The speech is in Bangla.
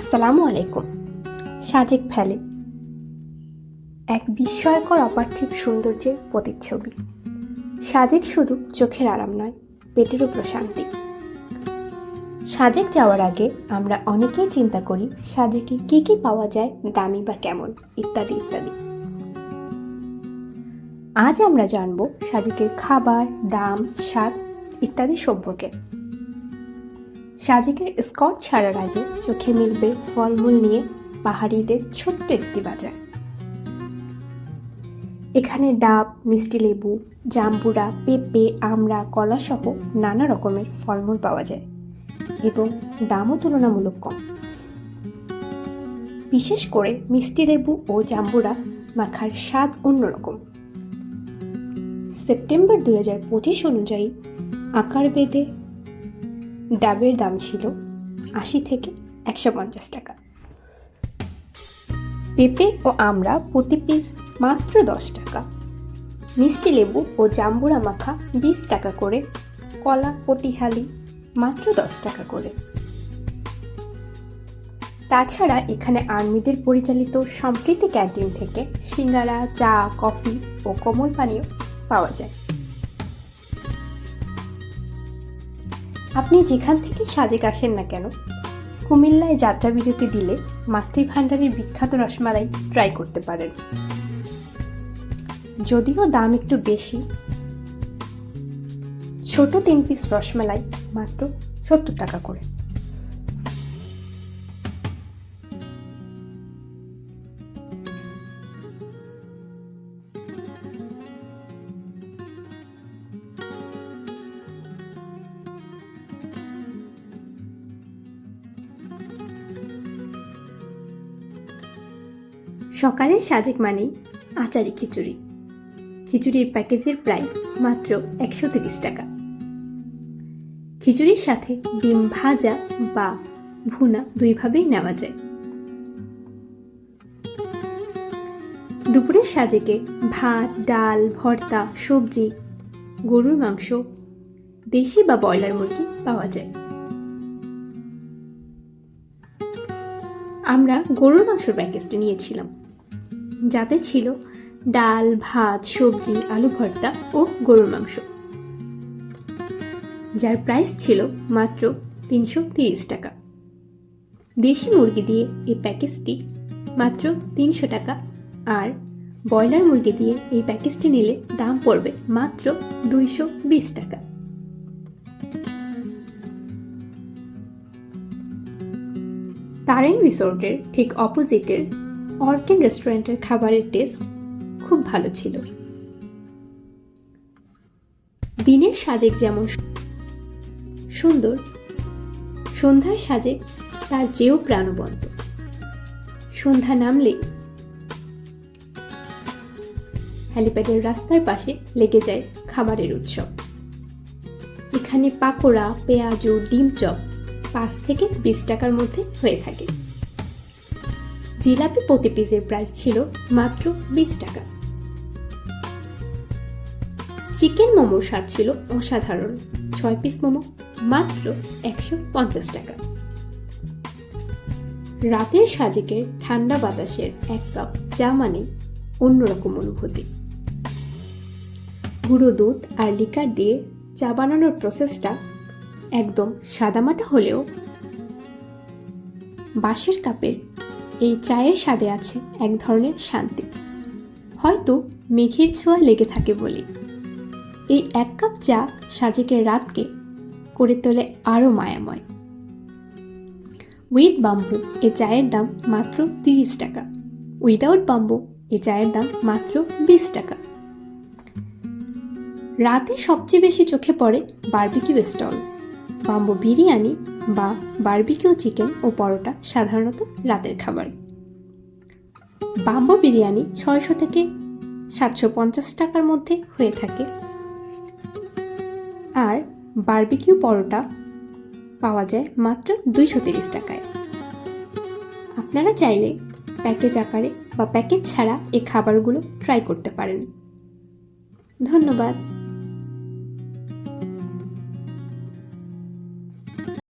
আসসালামু আলাইকুম। সাজেক ভ্যালি। এক বিস্ময়কর অপার্থিব সৌন্দর্যের প্রতিচ্ছবি। সাজেক শুধু চোখের আরাম নয়, পেটেরও প্রশান্তি। সাজেক যাওয়ার আগে আমরা অনেকেই চিন্তা করি, সাজেকে কী কী পাওয়া যায়, দামি বা কেমন, ইত্যাদি ইত্যাদি। আজ আমরা জানব সাজেকের খাবার, দাম, স্বাদ, ইত্যাদি সম্পর্কে। সাজেকের স্কট ছাড়ার আগে চোখে মিলবে ফলমূল নিয়ে পাহাড়িদের ছোট্ট একটি বাজার। এখানে ডাব, মিষ্টি লেবু, জাম্বুরা, পেঁপে, আমড়া কলা সহ নানা রকমের ফলমূল পাওয়া যায় এবং দামও তুলনামূলক কম। বিশেষ করে মিষ্টি লেবু ও জাম্বুরা মাখার স্বাদ অন্যরকম সেপ্টেম্বর দু হাজার পঁচিশ অনুযায়ী আকার বেদে ডাবের দাম ছিল আশি থেকে একশো পঞ্চাশ টাকা। পেঁপে ও আমড়া প্রতি পিস মাত্র দশ টাকা। মিষ্টি লেবু ও জাম্বুরা মাখা বিশ টাকা করে। কলা প্রতি হালি মাত্র দশ টাকা করে। তাছাড়া এখানে আর্মিদের পরিচালিত সম্প্রীতি ক্যান্টিন থেকে সিঙ্গারা, চা, কফি ও কোমল পানীয় পাওয়া যায়। আপনি যেখান থেকে সাজেক আসেন না কেন, কুমিল্লায় যাত্রা বিরতি দিলে মাতৃভাণ্ডারের বিখ্যাত রসমালাই ট্রাই করতে পারেন। যদিও দাম একটু বেশি, ছোট তিন পিস রসমালাই মাত্র সত্তর টাকা করে। সকালের সাজেক মানেই আচারি খিচুড়ি। খিচুড়ির প্যাকেজের প্রাইস মাত্র একশো তিরিশ টাকা। খিচুড়ির সাথে ডিম ভাজা বা ভুনা দুইভাবেই নেওয়া যায়। দুপুরের সাজেকে ভাত, ডাল, ভর্তা, সবজি, গরুর মাংস, দেশি বা ব্রয়লার মুরগি পাওয়া যায়। আমরা গরুর মাংসের প্যাকেজটি নিয়েছিলাম। যাতে ছিল ডাল, ভাত, সবজি, আলু ভর্তা ও গরুর মাংস। যার প্রাইস ছিল মাত্র তিনশো তিরিশ টাকা। দেশি মুরগি দিয়ে এই প্যাকেজটি মাত্র তিনশো টাকা আর ব্রয়লার মুরগি দিয়ে এই প্যাকেজটি নিলে দাম পড়বে মাত্র দুইশো বিশ টাকা। তারেন রিসোর্টের ঠিক অপোজিটের অর্কিন রেস্টুরেন্টের খাবারের টেস্ট খুব ভালো ছিল। দিনের সাজেক যেমন সুন্দর, সন্ধ্যার সাজেক তার চেয়েও প্রাণবন্ত। সন্ধ্যা নামলে হ্যালিপ্যাডের রাস্তার পাশে লেগে যায় খাবারের উৎসব। এখানে পাকোড়া, পেঁয়াজু, ডিম চপ পাঁচ থেকে বিশ টাকার মধ্যে হয়ে থাকে। জিলাপি প্রতি পিসের প্রাইস ছিল মাত্র বিশ টাকা। চিকেন মোমোর স্বাদ ছিল অসাধারণ। ছয় পিস মোমো মাত্র একশো পঞ্চাশ টাকা। রাতের সাজেকের ঠান্ডা বাতাসের এক কাপ চা মানে অন্যরকম অনুভূতি। গুঁড়ো দুধ আর লিকার দিয়ে চা বানানোর প্রসেসটা একদম সাদামাটা হলেও বাঁশের কাপের এই চায়ের স্বাদে আছে এক ধরনের শান্তি। হয়তো মেঘের ছোঁয়া লেগে থাকে বলে। এই এক কাপ চা সাজেকের রাতকে করে তোলে আরও মায়াময়। উইথ বাম্বু এ চায়ের দাম মাত্র তিরিশ টাকা। উইদাউট বাম্বু এ চায়ের দাম মাত্র বিশ টাকা। রাতে সবচেয়ে বেশি চোখে পড়ে বার্বিকিউ স্টল। বাম্বু বিরিয়ানি বা বার্বিকিউ চিকেন ও পরোটা সাধারণত রাতের খাবার। বাম্বু বিরিয়ানি ছয়শো থেকে সাতশো পঞ্চাশ টাকার মধ্যে হয়ে থাকে। আর বার্বিকিউ পরোটা পাওয়া যায় মাত্র দুইশো তিরিশ টাকায়। আপনারা চাইলে প্যাকেজ আকারে বা প্যাকেজ ছাড়া এই খাবারগুলো ট্রাই করতে পারেন। ধন্যবাদ।